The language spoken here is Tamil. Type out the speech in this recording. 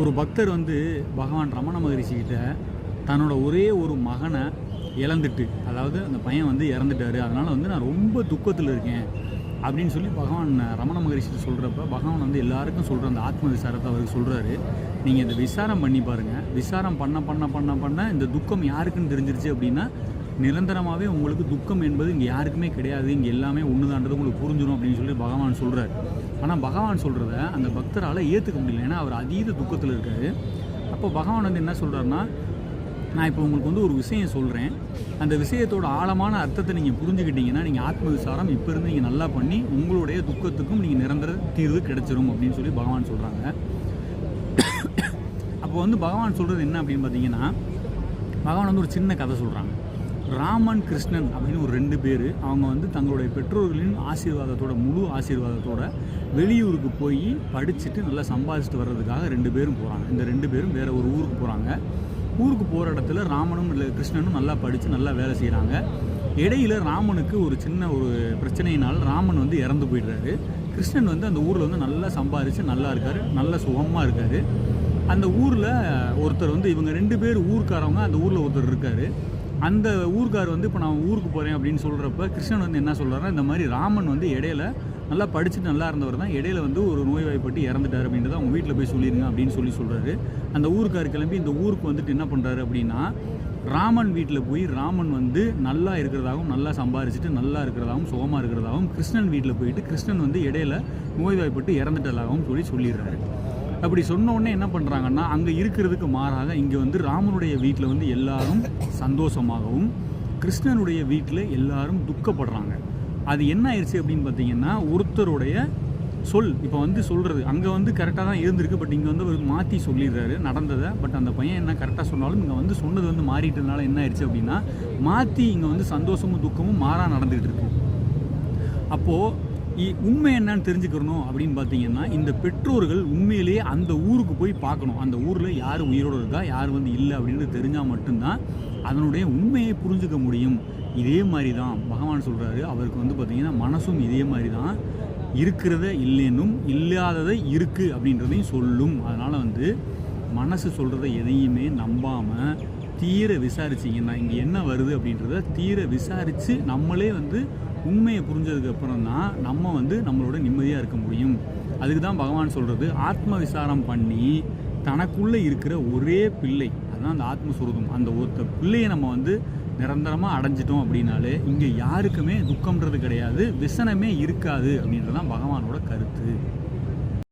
ஒரு பக்தர் வந்து பகவான் ரமண மகரிஷிக்கிட்ட தன்னோட ஒரே ஒரு மகனை இழந்துட்டு அதாவது அந்த பையன் வந்து இறந்துட்டாரு அதனால் வந்து நான் ரொம்ப துக்கத்தில் இருக்கேன் அப்படின்னு சொல்லி பகவான் ரமண மகரிஷி சொல்கிறப்ப பகவான் வந்து எல்லாருக்கும் சொல்கிற அந்த ஆத்ம விசாரத்தை அவருக்கு சொல்கிறாரு நீங்கள் இந்த விசாரம் பண்ணி பாருங்கள் விசாரம் பண்ண பண்ண பண்ண பண்ண இந்த துக்கம் யாருக்குன்னு தெரிஞ்சிருச்சு அப்படின்னா நிரந்தரமாகவே உங்களுக்கு துக்கம் என்பது இங்கே யாருக்குமே கிடையாது. இங்கே எல்லாமே ஒன்றுதான்றது உங்களுக்கு புரிஞ்சிடும் அப்படின்னு சொல்லி பகவான் சொல்கிறார் ஆனால் பகவான் சொல்கிறத அந்த பக்தரால் ஏற்றுக்க முடியல. ஏன்னா அவர் அதீத துக்கத்தில் இருக்காரு. அப்போ பகவான் வந்து என்ன சொல்கிறாருன்னா நான் இப்போ உங்களுக்கு வந்து ஒரு விஷயம் சொல்கிறேன் அந்த விஷயத்தோட ஆழமான அர்த்தத்தை நீங்கள் புரிஞ்சுக்கிட்டீங்கன்னா நீங்கள் ஆத்ம விசாரம் இப்போ இருந்து நீங்கள் நல்லா பண்ணி உங்களுடைய துக்கத்துக்கும் நீங்கள் நிரந்தர தீர்வு கிடைச்சிரும் அப்படின்னு சொல்லி பகவான் சொல்கிறாங்க அப்போ வந்து பகவான் சொல்கிறது என்ன அப்படின்னு பார்த்தீங்கன்னா பகவான் வந்து ஒரு சின்ன கதை சொல்கிறாங்க ராமன் கிருஷ்ணன் அப்படின்னு ஒரு ரெண்டு பேர் அவங்க வந்து தங்களுடைய பெற்றோர்களின் ஆசீர்வாதத்தோட முழு ஆசீர்வாதத்தோட வெளியூருக்கு போய் படிச்சுட்டு நல்லா சம்பாதிச்சுட்டு வர்றதுக்காக ரெண்டு பேரும் போகிறாங்க இந்த ரெண்டு பேரும் வேறு ஒரு ஊருக்கு போகிறாங்க ஊருக்கு போகிற இடத்துல ராமனும் இல்லை கிருஷ்ணனும் நல்லா படித்து நல்லா வேலை செய்கிறாங்க இடையில ராமனுக்கு ஒரு சின்ன ஒரு பிரச்சனையினால் ராமன் வந்து இறந்து போயிடுறாரு. கிருஷ்ணன் வந்து அந்த ஊரில் வந்து நல்லா சம்பாதிச்சு நல்லா இருக்கார் நல்ல சுகமாக இருக்கார். அந்த ஊரில் ஒருத்தர் வந்து இவங்க ரெண்டு பேர் ஊர்க்காரவங்க அந்த ஊரில் ஒருத்தர் இருக்கார். அந்த ஊர்க்கார் வந்து இப்போ நான் ஊருக்கு போகிறேன் அப்படின்னு சொல்கிறப்ப கிருஷ்ணன் வந்து என்ன சொல்கிறாருன்னா இந்த மாதிரி ராமன் வந்து இடையில நல்லா படிச்சுட்டு நல்லா இருந்தவர் தான். இடையில வந்து ஒரு நோய்வாய்ப்பட்டு இறந்துட்டார் அப்படின்றத அவங்க வீட்டில் போய் சொல்லிடுங்க அப்படின்னு சொல்லி சொல்கிறாரு அந்த ஊருக்கார் கிளம்பி இந்த ஊருக்கு வந்துட்டு என்ன பண்ணுறாரு அப்படின்னா ராமன் வீட்டில் போய் ராமன் வந்து நல்லா இருக்கிறதாகவும் நல்லா சம்பாரிச்சுட்டு நல்லா இருக்கிறதாகவும் சுகமாக இருக்கிறதாகவும் கிருஷ்ணன் வீட்டில் போயிட்டு கிருஷ்ணன் வந்து இடையில நோய்வாய்ப்பட்டு இறந்துட்டதாகவும் சொல்லி சொல்லிடுறாரு. அப்படி சொன்ன உடனே என்ன பண்ணுறாங்கன்னா அங்கே இருக்கிறதுக்கு மாறாக இங்கே வந்து ராமனுடைய வீட்டில் வந்து எல்லாரும் சந்தோஷமாகவும் கிருஷ்ணனுடைய வீட்டில் எல்லாரும் துக்கப்படுறாங்க. அது என்ன ஆயிடுச்சு அப்படின்னு பார்த்தீங்கன்னா ஒருத்தருடைய சொல் இப்போ வந்து சொல்கிறது அங்கே வந்து கரெக்டாக தான் இருந்திருக்கு பட் இங்கே வந்து அவர் மாற்றி சொல்லிடுறாரு நடந்ததை பட் அந்த பையன் என்ன கரெக்டாக சொன்னாலும் இங்கே வந்து சொன்னது வந்து மாறிட்டதுனால என்ன ஆயிடுச்சு அப்படின்னா மாற்றி இங்கே வந்து சந்தோஷமும் துக்கமும் மாறாக நடந்துகிட்டு இருக்கு. அப்போது உண்மை என்னன்னு தெரிஞ்சுக்கிறணும் அப்படின்னு பார்த்தீங்கன்னா இந்த பெற்றோர்கள் உண்மையிலேயே அந்த ஊருக்கு போய் பார்க்கணும். அந்த ஊரில் யார் உயிரோடு இருக்கா யார் வந்து இல்லை அப்படின்னு தெரிஞ்சால் மட்டும்தான் அதனுடைய உண்மையை புரிஞ்சுக்க முடியும். இதே மாதிரி தான் பகவான் சொல்கிறாரு அவருக்கு வந்து பார்த்திங்கன்னா மனசும் இதே மாதிரி தான் இருக்கிறத இல்லைன்னும் இல்லாததை இருக்குது அப்படின்றதையும் சொல்லும். அதனால் வந்து மனசு சொல்கிறத எதையுமே நம்பாமல் தீர விசாரிச்சிங்கன்னா இங்கே என்ன வருது அப்படின்றத தீர விசாரித்து நம்மளே வந்து உண்மையை புரிஞ்சதுக்கப்புறம் தான் நம்ம வந்து நம்மளோட நிம்மதியாக இருக்க முடியும். அதுக்கு தான் பகவான் சொல்கிறது ஆத்ம விசாரம் பண்ணி தனக்குள்ளே இருக்கிற ஒரே பிள்ளை அதுதான் அந்த ஆத்மஸ்வரூபம் அந்த ஒருத்த பிள்ளையை நம்ம வந்து நிரந்தரமாக அடைஞ்சிட்டோம் அப்படின்னாலே இங்கே யாருக்குமே துக்கம்ன்றது கிடையாது விசனமே இருக்காது அப்படின்றது தான் பகவானோட கருத்து.